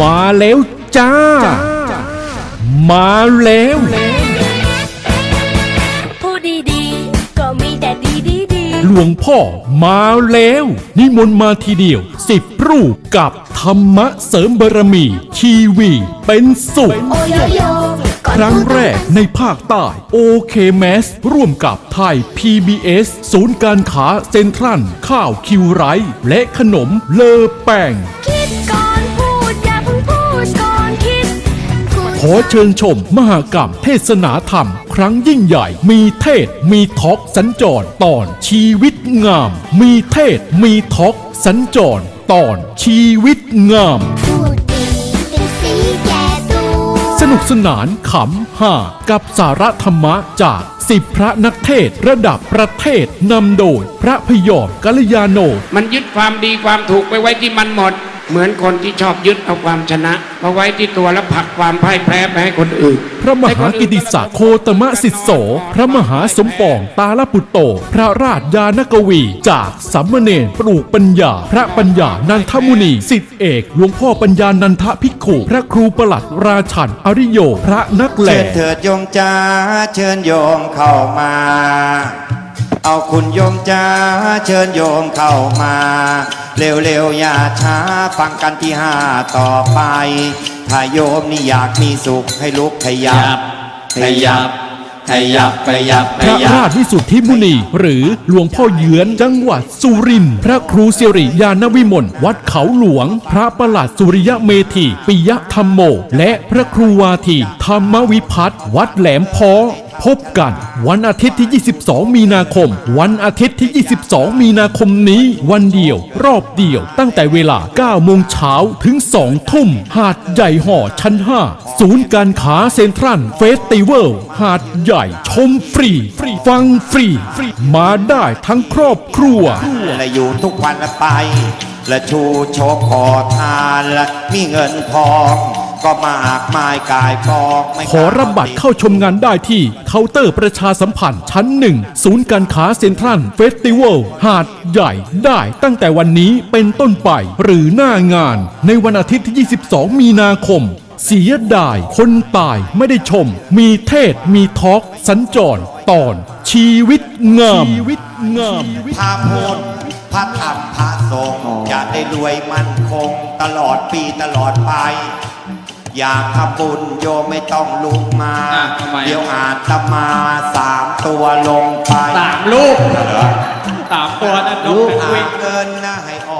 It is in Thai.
มาแล้วจ้า มาแล้ว พูดดีๆ ก็มีแต่ดีดีดีหลวงพ่อมาแล้ว นิมนต์มาทีเดียวสิบรูปกับธรรมะเสริมบารมี ชีวีเป็นสุข โอโยโยก่อนครั้งพูดแรกในภาคใต้โอเคแมสร่วมกับไทย PBS ศูนย์การค้าเซ็นทรัลข้าวคิวไรซ์และขนมเลอแป้ง ขอเชิญชมมหากรรมเทศนาธรรม ครั้งยิ่งใหญ่ มีเทศน์มีทอล์กสัญจรตอนชีวิตงาม มีเทศน์มีทอล์กสัญจรตอนชีวิตงาม พูดดีเป็นสีแก่ตัว สนุกสนานขำห่ากับสาระธรรมะจากสิบพระนักเทศน์ระดับประเทศนำโดย พระพยอมกัลยาโน มันยึดความดีความถูกไปไว้ที่มันหมด เหมือนคนที่ชอบยึดเอาความชนะมาไว้ที่ตัวแล้วผลักความพ่ายแพ้ไปให้คนอื่น พระมหากิติศักดิ์โคตมะสิทธิโส พระมหาสมปองตาลปุตโต พระราชยานกวี จากสัมมเนรปลูกปัญญา พระปัญญานันทมุนีสิทธิเอกหลวงพ่อปัญญานันทภิกขุ พระครูประหลัดราชันอริโย พระนักแหเชิล่ญเถิดโยมจ้าเชิญโยมเข้ามา เอาคุณโยมจ้าเชิญโยมเข้ามา เร็วๆอย่าช้าฟังกันที่ห้าต่อไป ถ้าโยมนี่อยากมีสุขให้ลุกขยับ ขยับ ขยับ ขยับพระราชวิสุทธิมุนี หรือหลวงพ่อเยือนจังหวัดสุรินทร์พระครูสิริยานวิมลวัดเขาหลวง พระประหลัดสุริยเมธีปิยธรรมโม และพระครูวาทีธรรมวิพัฒน์วัดแหลมพอ พบกัน วันอาทิตย์ที่ 22 มีนาคม วันอาทิตย์ที่ 22 มีนาคมนี้ วันเดียว รอบเดียว ตั้งแต่เวลา 9 โมงเช้าถึง 2 ทุ่ม หาดใหญ่ห่อชั้น 5 ศูนย์การค้าเซ็นทรัลเฟสติวัลหาดใหญ่ ชมฟรี ฟังฟรี มาได้ทั้งครอบครัว และอยู่ทุกวันละไป และชูโชกขอทานและมีเงินทอง ก็มากมายกายกองไม่ขอรับบัตรเข้าชมงานได้ที่เคาน์เตอร์ประชาสัมพันธ์ชั้นหนึ่งศูนย์การค้าเซ็นทรัลเฟสติวัลหาดใหญ่ได้ตั้งแต่วันนี้เป็นต้นไปหรือหน้างาน ในวันอาทิตย์ที่ 22 มีนาคม เสียดาย คนตายไม่ได้ชม มีเทศน์มีทอล์กสัญจร ตอน ชีวิตงามชีวิตงามพระพุทธพระธรรมพระสงฆ์จะได้รวยมั่นคง ตลอดปีตลอดไป อยากทำบุญโยมไม่ต้องลุกมา อะทำไม เดี๋ยวอาตมาสามตัวลงไปสามลูกสามตัวนั่นนกลูกเป็นหาวิ่งเงินนะให้อ